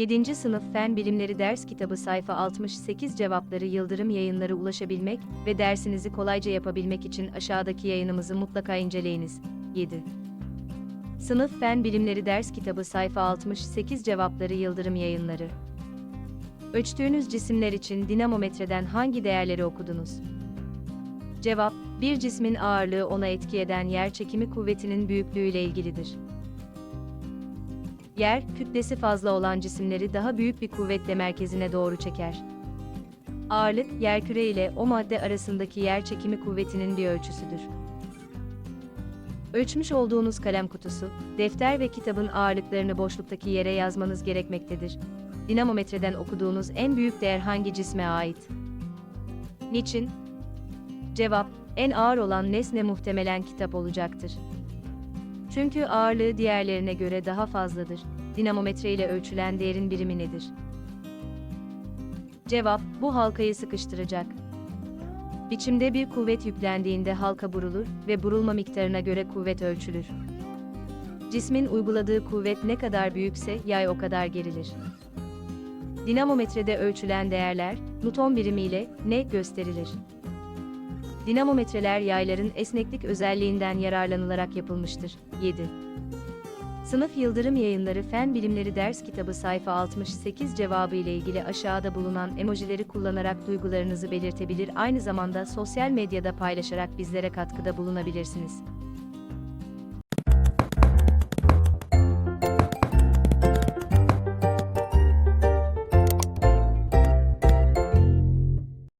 7. Sınıf Fen Bilimleri Ders Kitabı sayfa 68 cevapları Yıldırım Yayınları ulaşabilmek ve dersinizi kolayca yapabilmek için aşağıdaki yayınımızı mutlaka inceleyiniz. 7. Sınıf Fen Bilimleri Ders Kitabı sayfa 68 cevapları Yıldırım Yayınları. Ölçtüğünüz cisimler için dinamometreden hangi değerleri okudunuz? Cevap, bir cismin ağırlığı ona etki eden yer çekimi kuvvetinin büyüklüğüyle ilgilidir. Yer, kütlesi fazla olan cisimleri daha büyük bir kuvvetle merkezine doğru çeker. Ağırlık, yerküre ile o madde arasındaki yer çekimi kuvvetinin bir ölçüsüdür. Ölçmüş olduğunuz kalem kutusu, defter ve kitabın ağırlıklarını boşluktaki yere yazmanız gerekmektedir. Dinamometreden okuduğunuz en büyük değer hangi cisme ait? Niçin? Cevap, en ağır olan nesne muhtemelen kitap olacaktır. Çünkü ağırlığı diğerlerine göre daha fazladır. Dinamometre ile ölçülen değerin birimi nedir? Cevap, bu halkayı sıkıştıracak. Biçimde bir kuvvet yüklendiğinde halka burulur ve burulma miktarına göre kuvvet ölçülür. Cismin uyguladığı kuvvet ne kadar büyükse yay o kadar gerilir. Dinamometrede ölçülen değerler, Newton birimiyle ne gösterilir. Dinamometreler yayların esneklik özelliğinden yararlanılarak yapılmıştır. 7. Sınıf Yıldırım Yayınları Fen Bilimleri Ders Kitabı sayfa 68 cevabı ile ilgili aşağıda bulunan emojileri kullanarak duygularınızı belirtebilir aynı zamanda sosyal medyada paylaşarak bizlere katkıda bulunabilirsiniz.